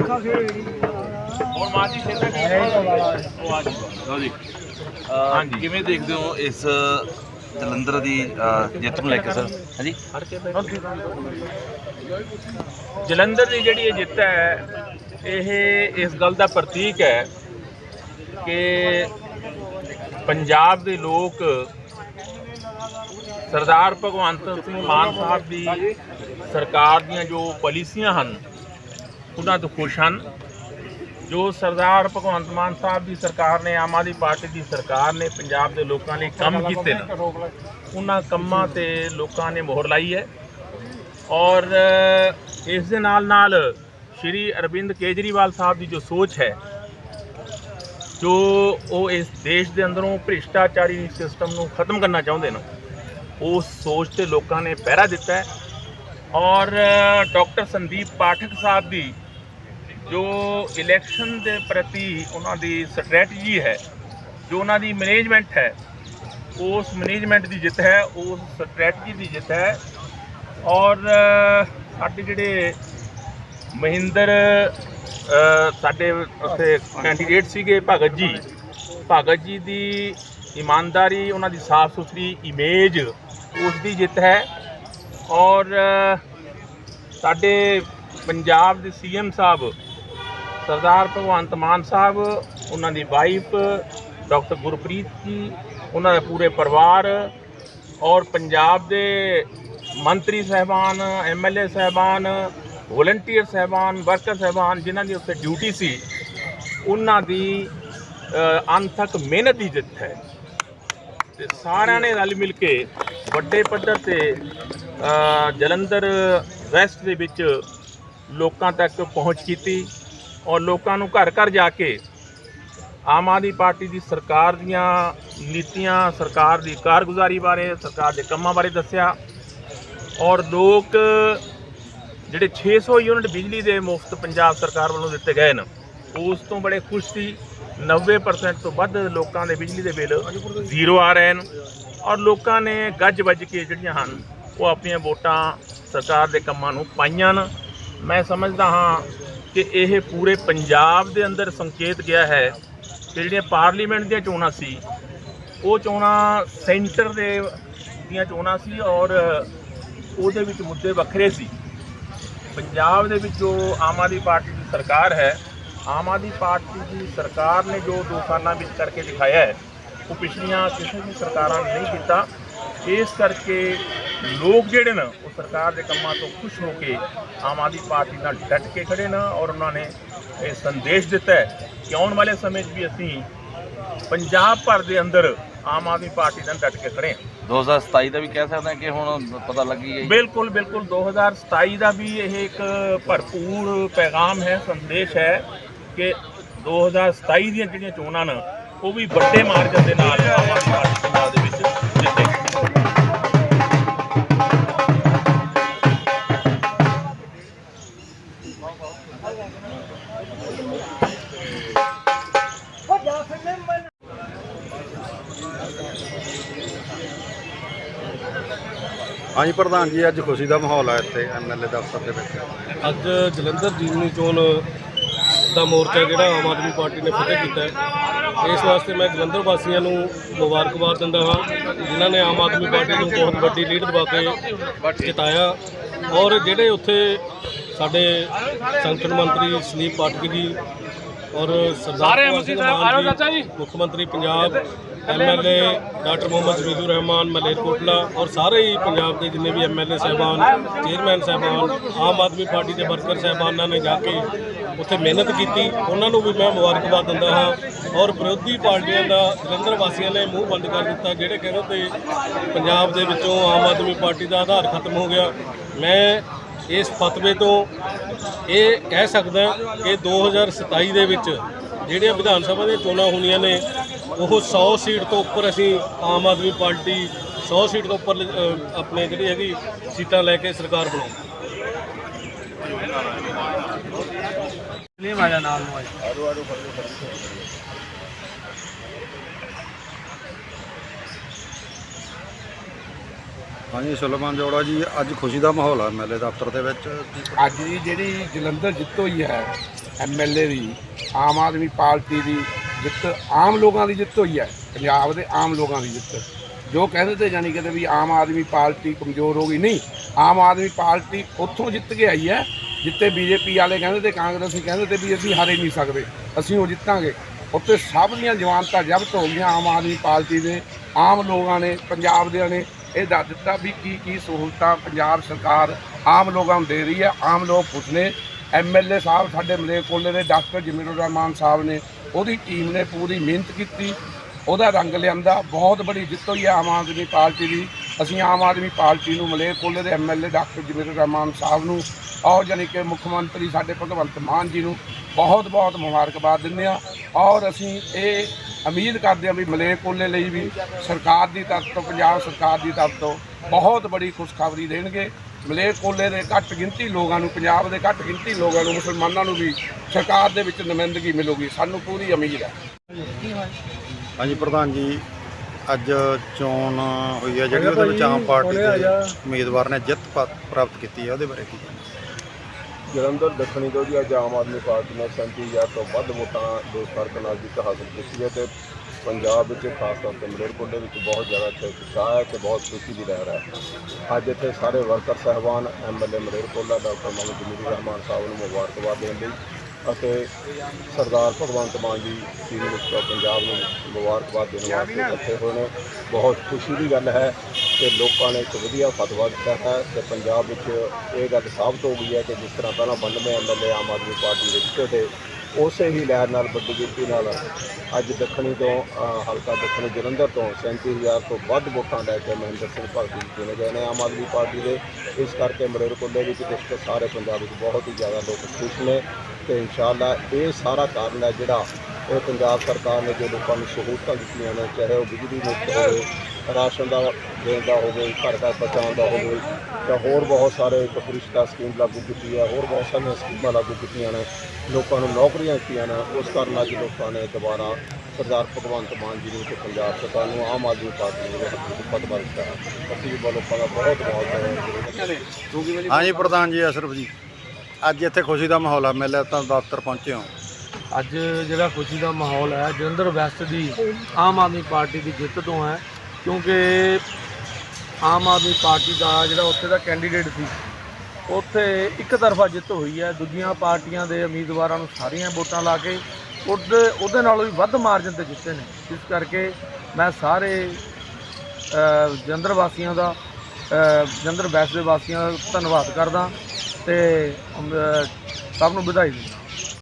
ਹੁਣ ਮਾਂ ਜੀ ਛੇਤਾ ਕੀ ਉਹ ਆ ਜੀ ਲਓ ਜੀ ਹਾਂਜੀ। ਕਿਵੇਂ ਦੇਖਦੇ ਹੋ ਇਸ ਜਲੰਧਰ ਦੀ ਅਹ, ਜਿੱਤ ਨੂੰ ਲੈ ਕੇ ਸਰ ਹਾਂਜੀ ਜਲੰਧਰ ਦੀ ਜਿਹੜੀ ਇਹ ਜਿੱਤ ਹੈ ਇਹ ਇਸ ਗੱਲ ਦਾ ਪ੍ਰਤੀਕ ਹੈ ਕਿ ਪੰਜਾਬ ਦੇ ਲੋਕ ਸਰਦਾਰ ਭਗਵੰਤ ਸਿੰਘ ਮਾਨ ਸਾਹਿਬ ਦੀ ਸਰਕਾਰ ਦੀਆਂ ਜੋ ਪਾਲਿਸੀਆਂ ਹਨ ਉਹਨਾਂ ਤੋਂ ਖੁਸ਼ ਹਨ। ਜੋ ਸਰਦਾਰ ਭਗਵੰਤ ਮਾਨ ਸਾਹਿਬ ਦੀ ਸਰਕਾਰ ਨੇ ਆਮ ਆਦਮੀ ਪਾਰਟੀ ਦੀ ਸਰਕਾਰ ਨੇ ਪੰਜਾਬ ਦੇ ਲੋਕਾਂ ਲਈ ਕੰਮ ਕੀਤੇ ਨੇ। ਉਹਨਾਂ ਕੰਮਾਂ ਤੇ ਲੋਕਾਂ ਨੇ ਮੋਹਰ ਲਾਈ ਹੈ। ਔਰ ਇਸ ਦੇ ਨਾਲ ਨਾਲ ਸ਼੍ਰੀ ਅਰਵਿੰਦ ਕੇਜਰੀਵਾਲ ਸਾਹਿਬ ਦੀ ਜੋ ਸੋਚ ਹੈ ਜੋ ਉਹ ਇਸ ਦੇਸ਼ ਦੇ ਅੰਦਰੋਂ ਭ੍ਰਿਸ਼ਟਾਚਾਰੀ ਸਿਸਟਮ ਨੂੰ ਖਤਮ ਕਰਨਾ ਚਾਹੁੰਦੇ ਨੇ ਉਸ ਸੋਚ ਤੇ ਲੋਕਾਂ ਨੇ ਪਹਿਰਾ ਦਿੱਤਾ ਹੈ। ਔਰ ਅ, ਡਾਕਟਰ ਸੰਦੀਪ ਪਾਠਕ ਸਾਹਿਬ ਦੀ ਜੋ ਇਲੈਕਸ਼ਨ ਦੇ ਪ੍ਰਤੀ ਉਹਨਾਂ ਦੀ ਸਟ੍ਰੈਟਜੀ ਹੈ, ਜੋ ਉਹਨਾਂ ਦੀ ਮੈਨੇਜਮੈਂਟ ਹੈ, ਉਸ ਮੈਨੇਜਮੈਂਟ ਦੀ ਜਿੱਤ ਹੈ, ਉਸ ਸਟ੍ਰੈਟਜੀ ਦੀ ਜਿੱਤ ਹੈ। ਔਰ ਸਾਡੇ ਜਿਹੜੇ ਮਹਿੰਦਰ ਸਾਡੇ ਉੱਥੇ ਕੈਂਡੀਡੇਟ ਸੀਗੇ ਭਗਤ ਜੀ ਭਗਤ ਜੀ ਦੀ ਇਮਾਨਦਾਰੀ, ਉਹਨਾਂ ਦੀ ਸਾਫ਼ ਸੁਥਰੀ ਇਮੇਜ ਉਸ ਦੀ ਜਿੱਤ ਹੈ। ਔਰ ਸਾਡੇ ਪੰਜਾਬ ਦੇ ਸੀਐਮ ਸਾਹਿਬ ਸਰਦਾਰ ਭਗਵੰਤ ਮਾਨ ਸਾਹਿਬ ਉਹਨਾਂ ਦੀ ਵਾਈਫ ਡਾਕਟਰ ਗੁਰਪ੍ਰੀਤ ਜੀ ਉਹਨਾਂ ਦਾ ਪੂਰੇ ਪਰਿਵਾਰ ਔਰ ਪੰਜਾਬ ਦੇ ਮੰਤਰੀ ਸਹਿਬਾਨ ਐਮਐਲਏ ਸਹਿਬਾਨ ਵੋਲੰਟੀਅਰ ਸਹਿਬਾਨ ਵਰਕਰ ਸਹਿਬਾਨ ਜਿਨ੍ਹਾਂ ਦੀ ਉੱਥੇ ਡਿਊਟੀ ਸੀ ਉਹਨਾਂ ਦੀ ਅ, ਮਿਹਨਤ ਦੀ ਜਿੱਤ ਹੈ। ਤੇ ਸਾਰਿਆਂ ਨੇ ਰਲ ਮਿਲ ਕੇ ਵੱਡੇ ਪੱਧਰ ਤੇ ਜਲੰਧਰ ਵੈਸਟ ਦੇ ਵਿੱਚ ਲੋਕਾਂ ਤੱਕ ਪਹੁੰਚ ਕੀਤੀ। ਔਰ ਲੋਕਾਂ ਨੂੰ ਘਰ ਘਰ ਜਾ ਕੇ ਆਮ ਆਦਮੀ ਪਾਰਟੀ ਦੀ ਸਰਕਾਰ ਦੀਆਂ ਨੀਤੀਆਂ, ਸਰਕਾਰ ਦੀ ਕਾਰਗੁਜ਼ਾਰੀ ਬਾਰੇ, ਸਰਕਾਰ ਦੇ ਕੰਮਾਂ ਬਾਰੇ ਦੱਸਿਆ। ਔਰ ਲੋਕ ਜਿਹੜੇ 600 ਯੂਨਿਟ ਬਿਜਲੀ ਦੇ ਮੁਫਤ ਪੰਜਾਬ ਸਰਕਾਰ ਵੱਲੋਂ ਦਿੱਤੇ ਗਏ ਨੇ ਉਸ ਤੋਂ ਬੜੇ ਖੁਸ਼ ਸੀ। 90% ਤੋਂ ਵੱਧ ਲੋਕਾਂ ਦੇ ਬਿਜਲੀ ਦੇ ਬਿੱਲ ਜ਼ੀਰੋ ਆ ਰਹੇ ਨੇ ਔਰ ਲੋਕਾਂ ਨੇ ਗੱਜ ਵੱਜ ਕੇ ਜਿਹੜੀਆਂ ਹਨ, ਉਹ ਆਪਣੀਆਂ ਵੋਟਾਂ ਸਰਕਾਰ ਦੇ ਕੰਮਾਂ ਨੂੰ ਪਾਈਆਂ ਨੇ ਮੈਂ ਸਮਝਦਾ ਹਾਂ ਕਿ ਇਹ ਪੂਰੇ ਪੰਜਾਬ ਦੇ ਅੰਦਰ ਸੰਕੇਤ ਗਿਆ ਹੈ ਕਿ ਜਿਹੜੀਆਂ ਪਾਰਲੀਮੈਂਟ ਦੀਆਂ ਚੋਣਾਂ ਸੀ, ਉਹ ਚੋਣਾਂ ਸੈਂਟਰ ਦੇ ਦੀਆਂ ਚੋਣਾਂ ਸੀ ਔਰ ਉਹਦੇ ਵਿੱਚ ਮੁੱਦੇ ਵੱਖਰੇ ਸੀ। ਪੰਜਾਬ ਦੇ ਵਿੱਚ ਜੋ ਆਮ ਆਦਮੀ ਪਾਰਟੀ ਦੀ ਸਰਕਾਰ ਹੈ, ਆਮ ਆਦਮੀ ਪਾਰਟੀ ਦੀ ਸਰਕਾਰ ਨੇ ਜੋ ਦੋ ਸਾਲਾਂ ਵਿੱਚ ਕਰਕੇ ਦਿਖਾਇਆ ਹੈ, ਉਹ ਪਿਛਲੀਆਂ ਕਿਸੇ ਵੀ ਸਰਕਾਰਾਂ ਨੇ ਨਹੀਂ ਕੀਤਾ। ਇਸ ਕਰਕੇ ਲੋਕ ਜਿਹੜੇ ਨੇ ਉਹ ਸਰਕਾਰ ਦੇ ਕੰਮਾਂ ਤੋਂ ਖੁਸ਼ ਹੋ ਕੇ ਆਮ ਆਦਮੀ ਪਾਰਟੀ ਨਾਲ ਡਟ ਕੇ ਖੜੇ ਨੇ ਔਰ ਉਹਨਾਂ ਨੇ ਇਹ ਸੰਦੇਸ਼ ਦਿੱਤਾ ਹੈ ਕਿ ਆਉਣ ਵਾਲੇ ਸਮੇਂ 'ਚ ਵੀ ਅਸੀਂ ਪੰਜਾਬ ਭਰ ਦੇ ਅੰਦਰ ਆਮ ਆਦਮੀ ਪਾਰਟੀ ਨਾਲ ਡਟ ਕੇ ਖੜੇ ਹਾਂ। 2027 ਦਾ ਵੀ ਕਹਿ ਸਕਦੇ ਹਾਂ ਕਿ ਹੁਣ ਪਤਾ ਲੱਗੀ ਹੈ ਬਿਲਕੁਲ ਬਿਲਕੁਲ। 2027 ਦਾ ਵੀ ਇਹ ਇੱਕ ਭਰਪੂਰ ਪੈਗਾਮ ਹੈ ਸੰਦੇਸ਼ ਹੈ ਕਿ 2027 ਦੀਆਂ ਜਿਹੜੀਆਂ ਚੋਣਾਂ ਨੇ ਉਹ ਵੀ ਵੱਡੇ ਮਾਰਜਨ ਦੇ ਨਾਲ ਆਮ ਆਦਮੀ ਪਾਰਟੀ ਦੇ ਵਿੱਚ ਹਾਂਜੀ ਪ੍ਰਧਾਨ ਜੀ, ਅੱਜ ਖੁਸ਼ੀ ਦਾ ਮਾਹੌਲ ਹੈ ਇੱਥੇ ਐਮਐਲਏ ਦਫ਼ਤਰ ਦੇ ਵਿੱਚ। ਅੱਜ ਜਲੰਧਰ ਜ਼ਿਮਨੀ ਚੋਣ ਦਾ ਮੋਰਚਾ ਜਿਹੜਾ ਆਮ ਆਦਮੀ ਪਾਰਟੀ ਨੇ ਫਤਿਹ ਕੀਤਾ ਹੈ। ਇਸ ਵਾਸਤੇ ਮੈਂ ਜਲੰਧਰ ਵਾਸੀਆਂ ਨੂੰ ਮੁਬਾਰਕਬਾਦ ਦਿੰਦਾ ਹਾਂ, ਜਿਨ੍ਹਾਂ ਨੇ ਆਮ ਆਦਮੀ ਪਾਰਟੀ ਨੂੰ ਬਹੁਤ ਵੱਡੀ ਲੀਡ ਦਵਾ ਕੇ ਜਿਤਾਇਆ। ਔਰ ਜਿਹੜੇ ਉੱਥੇ ਸਾਡੇ ਸੰਗਠਨ ਮੰਤਰੀ ਸਲੀਪ ਪਾਠਕ ਜੀ ਔਰ ਸਰਦਾਰ ਭਗਵੰਤ ਸਿੰਘ ਜੀ ਮੁੱਖ ਮੰਤਰੀ ਪੰਜਾਬ ਐਮਐਲਏ ਡਾਕਟਰ ਮੁਹੰਮਦ ਜ਼ਬੀਦੁਰ ਰਹਿਮਾਨ ਮਲੇਰਕੋਟਲਾ ਔਰ ਸਾਰੇ ਹੀ ਪੰਜਾਬ ਦੇ ਜਿੰਨੇ ਵੀ ਐਮਐਲਏ ਸਹਿਬਾਨ ਚੇਅਰਮੈਨ ਸਹਿਬਾਨ ਆਮ ਆਦਮੀ ਪਾਰਟੀ ਦੇ ਵਰਕਰ ਸਹਿਬਾਨਾਂ ਨੇ ਜਾ ਕੇ ਉੱਥੇ ਮਿਹਨਤ ਕੀਤੀ। ਉਹਨਾਂ ਨੂੰ ਵੀ ਮੈਂ ਮੁਬਾਰਕਬਾਦ ਦਿੰਦਾ ਹਾਂ ਔਰ ਵਿਰੋਧੀ ਪਾਰਟੀਆਂ ਦਾ ਜਲੰਧਰ ਵਾਸੀਆਂ ਨੇ ਮੂੰਹ ਬੰਦ ਕਰ ਦਿੱਤਾ ਜਿਹੜੇ ਕਹਿੰਦੇ ਤੇ ਪੰਜਾਬ ਦੇ ਵਿੱਚੋਂ ਆਮ ਆਦਮੀ ਪਾਰਟੀ ਦਾ ਆਧਾਰ ਖਤਮ ਹੋ ਗਿਆ। ਮੈਂ ਇਸ ਫਤਵੇ ਤੋਂ ਇਹ ਕਹਿ ਸਕਦਾ ਕਿ 2027 ਦੇ ਵਿੱਚ ਜਿਹੜੀਆਂ ਵਿਧਾਨ ਸਭਾ ਦੀਆਂ ਚੋਣਾਂ ਹੋਣੀਆਂ ਨੇ, ਉਹ 100 ਸੀਟ ਤੋਂ ਉੱਪਰ ਅਸੀਂ ਆਮ ਆਦਮੀ ਪਾਰਟੀ 100 ਸੀਟ ਤੋਂ ਉੱਪਰ ਆਪਣੇ ਜਿਹੜੀ ਹੈਗੀ ਸੀਟਾਂ ਲੈ ਕੇ ਸਰਕਾਰ ਬਣਾਉ। ਹਾਂਜੀ, ਸੁਲਮਾਨ ਜੋੜਾ ਜੀ, ਅੱਜ ਖੁਸ਼ੀ ਦਾ ਮਾਹੌਲ ਹੈ ਐਮਐਲਏ ਦਫ਼ਤਰ ਦੇ ਵਿੱਚ। ਅੱਜ ਦੀ ਜਿਹੜੀ ਜਲੰਧਰ ਜਿੱਤ ਹੋਈ ਹੈ ਐਮਐਲਏ ਦੀ, ਆਮ ਆਦਮੀ ਪਾਰਟੀ ਦੀ ਜਿੱਤ, ਆਮ ਲੋਕਾਂ ਦੀ ਜਿੱਤ ਹੋਈ ਹੈ, ਪੰਜਾਬ ਦੇ ਆਮ ਲੋਕਾਂ ਦੀ ਜਿੱਤ। ਜੋ ਕਹਿੰਦੇ ਤੇ ਜਾਨੀ ਕਿਤੇ ਵੀ ਆਮ ਆਦਮੀ ਪਾਰਟੀ ਕਮਜ਼ੋਰ ਹੋ ਗਈ। ਨਹੀਂ, ਆਮ ਆਦਮੀ ਪਾਰਟੀ ਉੱਥੋਂ ਜਿੱਤ ਕੇ ਆਈ ਹੈ ਜਿੱਤੇ ਬੀਜੇਪੀ ਵਾਲੇ ਕਹਿੰਦੇ ਤੇ ਕਾਂਗਰਸੀ ਕਹਿੰਦੇ ਤੇ ਵੀ ਅਸੀਂ ਹਾਰੇ ਨਹੀਂ ਸਕਦੇ, ਅਸੀਂ ਉਹ ਜਿੱਤਾਂਗੇ। ਉੱਥੇ ਸਭ ਦੀਆਂ ਜਵਾਨਤਾਂ ਜ਼ਬਤ ਹੋ ਗਈਆਂ ਆਮ ਆਦਮੀ ਪਾਰਟੀ ਦੇ, ਆਮ ਲੋਕਾਂ ਨੇ, ਪੰਜਾਬ ਦੇ ਨੇ। ਇਹ ਦੱਸ ਦਿੱਤਾ ਵੀ ਕੀ ਕੀ ਸਹੂਲਤਾਂ ਪੰਜਾਬ ਸਰਕਾਰ ਆਮ ਲੋਕਾਂ ਨੂੰ ਦੇ ਰਹੀ ਹੈ। ਆਮ ਲੋਕ ਖੁਸ਼ ਨੇ। ਐਮਐਲਏ ਸਾਹਿਬ ਸਾਡੇ ਮਲੇਰਕੋਟਲੇ ਦੇ ਡਾਕਟਰ ਜਮੀਰੁਰ ਰਹਿਮਾਨ ਸਾਹਿਬ ਨੇ, ਉਹਦੀ ਟੀਮ ਨੇ ਪੂਰੀ ਮਿਹਨਤ ਕੀਤੀ। ਉਹਦਾ ਰੰਗ ਲਿਆਂਦਾ। ਬਹੁਤ ਬੜੀ ਜਿੱਤ ਹੋਈ ਹੈ ਆਮ ਆਦਮੀ ਪਾਰਟੀ ਦੀ। ਅਸੀਂ ਆਮ ਆਦਮੀ ਪਾਰਟੀ ਨੂੰ ਮਲੇਰਕੋਟਲੇ ਦੇ ਐਮਐਲਏ ਡਾਕਟਰ ਜਮੀਰੁਰ ਰਹਿਮਾਨ ਸਾਹਿਬ ਨੂੰ ਔਰ ਜਾਣੀ ਕਿ ਮੁੱਖ ਮੰਤਰੀ ਸਾਡੇ ਭਗਵੰਤ ਮਾਨ ਜੀ ਨੂੰ ਬਹੁਤ ਬਹੁਤ ਮੁਬਾਰਕਬਾਦ ਦਿੰਦੇ ਆ ਔਰ ਅਸੀਂ ਇਹ ਉਮੀਦ ਕਰਦੇ ਹਾਂ ਵੀ ਮਲੇਰਕੋਟਲੇ ਲਈ ਵੀ ਸਰਕਾਰ ਦੀ ਤਰਫ ਤੋਂ ਪੰਜਾਬ ਸਰਕਾਰ ਦੀ ਤਰਫ ਤੋਂ ਬਹੁਤ ਬੜੀ ਖੁਸ਼ਖਬਰੀ ਦੇਣਗੇ। ਮਲੇਰਕੋਟਲੇ ਦੇ ਘੱਟ ਗਿਣਤੀ ਲੋਕਾਂ ਨੂੰ ਪੰਜਾਬ ਦੇ ਘੱਟ ਗਿਣਤੀ ਲੋਕਾਂ ਨੂੰ ਮੁਸਲਮਾਨਾਂ ਨੂੰ ਵੀ ਸਰਕਾਰ ਦੇ ਵਿੱਚ ਨੁਮਾਇੰਦਗੀ ਮਿਲੂਗੀ। ਸਾਨੂੰ ਪੂਰੀ ਉਮੀਦ ਹੈ। ਹਾਂਜੀ ਪ੍ਰਧਾਨ ਜੀ ਅੱਜ ਚੋਣ ਹੋਈ ਹੈ ਜਿਹੜੀ ਉਹਦੇ ਵਿੱਚ ਆਮ ਪਾਰਟੀ ਦੇ ਉਮੀਦਵਾਰ ਨੇ ਜਿੱਤ ਪ੍ਰਾਪਤ ਕੀਤੀ ਹੈ ਉਹਦੇ ਬਾਰੇ ਕੀ ਕਹਿਣਾ? ਜਲੰਧਰ, ਦੱਖਣੀ ਤੋਂ ਜੀ ਅੱਜ ਆਮ ਆਦਮੀ ਪਾਰਟੀ ਨੇ 37000 ਤੋਂ ਵੱਧ ਵੋਟਾਂ ਦੇ ਫ਼ਰਕ ਨਾਲ ਜਿੱਤ ਹਾਸਲ ਕੀਤੀ ਹੈ ਤੇ ਪੰਜਾਬ ਵਿੱਚ ਖਾਸ ਤੌਰ ਤੇ ਮਲੇਰਕੋਟਲੇ ਵਿੱਚ ਬਹੁਤ ਜ਼ਿਆਦਾ ਇੱਥੇ ਉਤਸ਼ਾਹ ਹੈ ਤੇ ਬਹੁਤ ਖੁਸ਼ੀ ਦੀ ਲਹਿਰ ਹੈ। ਅੱਜ ਇੱਥੇ ਸਾਰੇ ਵਰਕਰ, ਸਹਿਬਾਨ ਐਮਐਲਏ ਮਲੇਰਕੋਟਲਾ, ਡਾਕਟਰ ਮੁਹੰਮਦ ਜਮੀਰ ਰਹਿਮਾਨ ਸਾਹਿਬ ਨੂੰ ਮੁਬਾਰਕਬਾਦ ਦੇਣ ਲਈ ਅਤੇ ਸਰਦਾਰ ਭਗਵੰਤ ਮਾਨ ਜੀ ਚੀਫ ਮਿਨਿਸਟਰ ਆਫ ਪੰਜਾਬ ਨੂੰ ਮੁਬਾਰਕਬਾਦ ਦੇਣ ਵਾਸਤੇ ਇਕੱਠੇ ਹੋਏ ਨੇ। ਬਹੁਤ ਖੁਸ਼ੀ ਦੀ ਗੱਲ ਹੈ ਕਿ ਲੋਕਾਂ ਨੇ ਇੱਕ ਵਧੀਆ ਫਤਵਾ ਦਿੱਤਾ ਹੈ ਤੇ ਪੰਜਾਬ ਵਿੱਚ ਇਹ ਗੱਲ ਸਾਬਤ ਹੋ ਗਈ ਹੈ ਕਿ ਜਿਸ ਤਰ੍ਹਾਂ ਪਹਿਲਾਂ 92 ਐਮਐਲਏ ਆਮ ਆਦਮੀ ਪਾਰਟੀ ਦੇ ਜਿੱਤੇ ਤੇ ਉਸੇ ਹੀ ਲਹਿਰ ਨਾਲ ਵੱਡੀ ਗਿਣਤੀ ਨਾਲ ਅੱਜ ਦੱਖਣੀ ਤੋਂ ਹਲਕਾ ਦੱਖਣੀ ਜਲੰਧਰ ਤੋਂ 37000 ਤੋਂ ਵੱਧ ਵੋਟਾਂ ਲੈ ਕੇ ਮਹਿੰਦਰ ਸਿੰਘ ਭਾਰਤੀ ਚੁਣੇ ਗਏ ਨੇ ਆਮ ਆਦਮੀ ਪਾਰਟੀ ਦੇ। ਇਸ ਕਰਕੇ ਮਲੇਰਕੋਟਲੇ ਵਿੱਚ ਤੇ ਸਾਰੇ ਪੰਜਾਬ ਵਿੱਚ ਬਹੁਤ ਹੀ ਜ਼ਿਆਦਾ ਲੋਕ ਖੁਸ਼ ਨੇ। ਤੇ ਇਨਸ਼ਾਅੱਲਾ ਇਹ ਸਾਰਾ ਕਾਰਨ ਹੈ ਜਿਹੜਾ ਉਹ ਪੰਜਾਬ ਸਰਕਾਰ ਨੇ ਜੋ ਲੋਕਾਂ ਨੂੰ ਸਹੂਲਤਾਂ ਦਿੱਤੀਆਂ ਨੇ, ਚਾਹੇ ਉਹ ਬਿਜਲੀ ਮੁਫਤ ਹੋਵੇ, ਰਾਸ਼ਨ ਦਾ ਦੇਣ ਦਾ ਹੋਵੇ, ਘਰ ਘਰ ਪਹੁੰਚਾਉਣ ਦਾ ਹੋਵੇ, ਜਾਂ ਹੋਰ ਬਹੁਤ ਸਾਰੇ ਇੱਕ ਸਕੀਮ ਲਾਗੂ ਕੀਤੀ ਹੈ, ਹੋਰ ਬਹੁਤ ਸਾਰੀਆਂ ਸਕੀਮਾਂ ਲਾਗੂ ਕੀਤੀਆਂ ਨੇ, ਲੋਕਾਂ ਨੂੰ ਨੌਕਰੀਆਂ ਦਿੱਤੀਆਂ ਨੇ, ਉਸ ਕਾਰਨ ਅੱਜ ਲੋਕਾਂ ਨੇ ਦੁਬਾਰਾ ਸਰਦਾਰ ਭਗਵੰਤ ਮਾਨ ਜੀ ਨੂੰ ਤੇ ਪੰਜਾਬ ਸਰਕਾਰ ਨੂੰ ਆਮ ਆਦਮੀ ਪਾਰਟੀ ਨੂੰ ਪਦਵਾ ਦਿੱਤਾ ਅਸੀਂ ਵੀ ਲੋਕਾਂ ਦਾ ਬਹੁਤ ਬਹੁਤ ਹਾਂਜੀ, ਪ੍ਰਧਾਨ ਜੀ, ਅਸ਼ਰਫ ਜੀ। ਅੱਜ ਇੱਥੇ ਖੁਸ਼ੀ ਦਾ ਮਾਹੌਲ ਹੈ ਮਿਲਿਆ ਤਾਂ ਦਫ਼ਤਰ ਪਹੁੰਚੇ ਹੋ। ਅੱਜ ਜਿਹੜਾ ਖੁਸ਼ੀ ਦਾ ਮਾਹੌਲ ਹੈ, ਜਲੰਧਰ ਵੈਸਟ ਦੀ ਆਮ ਆਦਮੀ ਪਾਰਟੀ ਦੀ ਜਿੱਤ ਤੋਂ ਹੈ, ਕਿਉਂਕਿ ਆਮ ਆਦਮੀ ਪਾਰਟੀ ਦਾ ਜਿਹੜਾ ਉੱਥੇ ਦਾ ਕੈਂਡੀਡੇਟ ਸੀ, ਉੱਥੇ ਇੱਕ ਤਰਫਾ ਜਿੱਤ ਹੋਈ ਹੈ, ਦੂਜੀਆਂ ਪਾਰਟੀਆਂ ਦੇ ਉਮੀਦਵਾਰਾਂ ਨੂੰ ਸਾਰੀਆਂ ਵੋਟਾਂ ਲਾ ਕੇ ਉਹਦੇ ਉਹਦੇ ਨਾਲੋਂ ਵੀ ਵੱਧ ਮਾਰਜਨ ਤੇ ਜਿੱਤੇ ਨੇ। ਇਸ ਕਰਕੇ ਮੈਂ ਸਾਰੇ ਜਲੰਧਰ ਵਾਸੀਆਂ ਦਾ ਜਲੰਧਰ ਵੈਸਟ ਦੇ ਵਾਸੀਆਂ ਦਾ ਧੰਨਵਾਦ ਕਰਦਾ। ਤੇ ਅਮ, ਸਭ ਨੂੰ ਵਧਾਈ ਦਿੰਦਾ